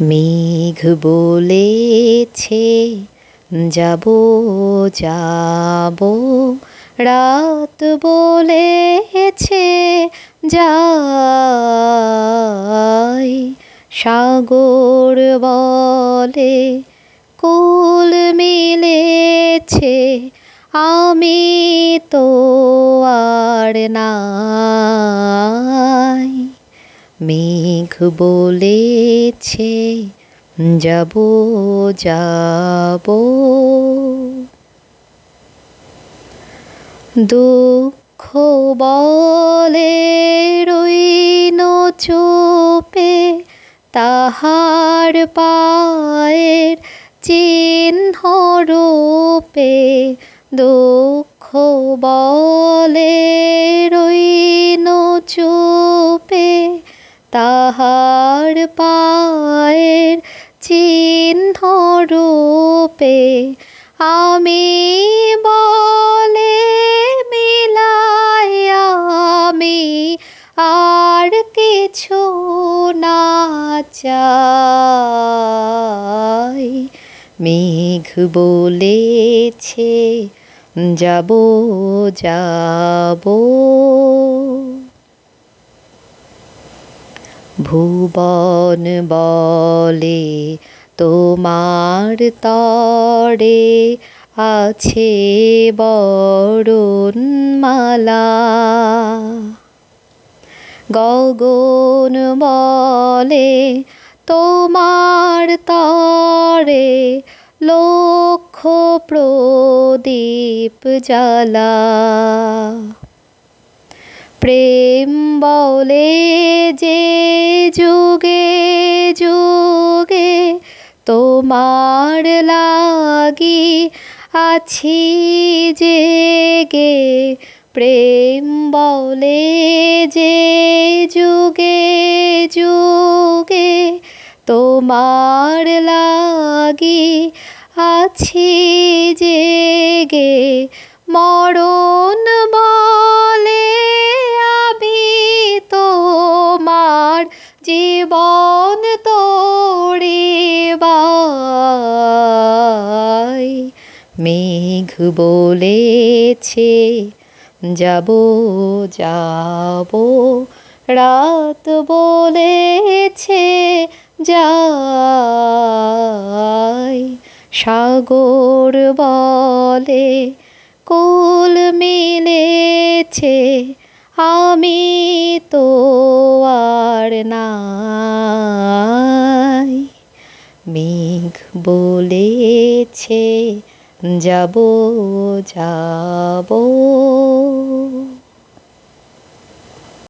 মেঘ বলেছে, যাব যাব। রাত বলেছে, যাই। সাগর বলে, কুল মিলেছে, আমি তো আর নাই। মেঘ বলেছে, যাব যাব। দুঃখ বলে রইন চোপে, তাহার পায়ের চিহ্ন রূপে। দুঃখ বলে রইন চুপে তাহার পায়ের চিহ্ন রূপে আমি বলে মিলাই আমি আর কিছু না চাই। মেঘ বলেছে, যাব যাব। ভুবন বলে তোমার তরে আছে বরণমালা। গগন বলে তোমার তরে লক্ষ প্রদীপ জ্বালা। প্রেম বলে যে যুগে যুগে তোমার লাগি আছি জেগে। প্রেম বলে যে যুগে যুগে তোমার লাগি আছি জেগে। মরণ বলে জীবন তোড়িবাই। মেঘ বলেছে যাব যাব। রাত বলেছে যাই সাগর বলে কুল মিলেছে। আমি তো আর নাই। মেঘ বলেছে যাব যাব।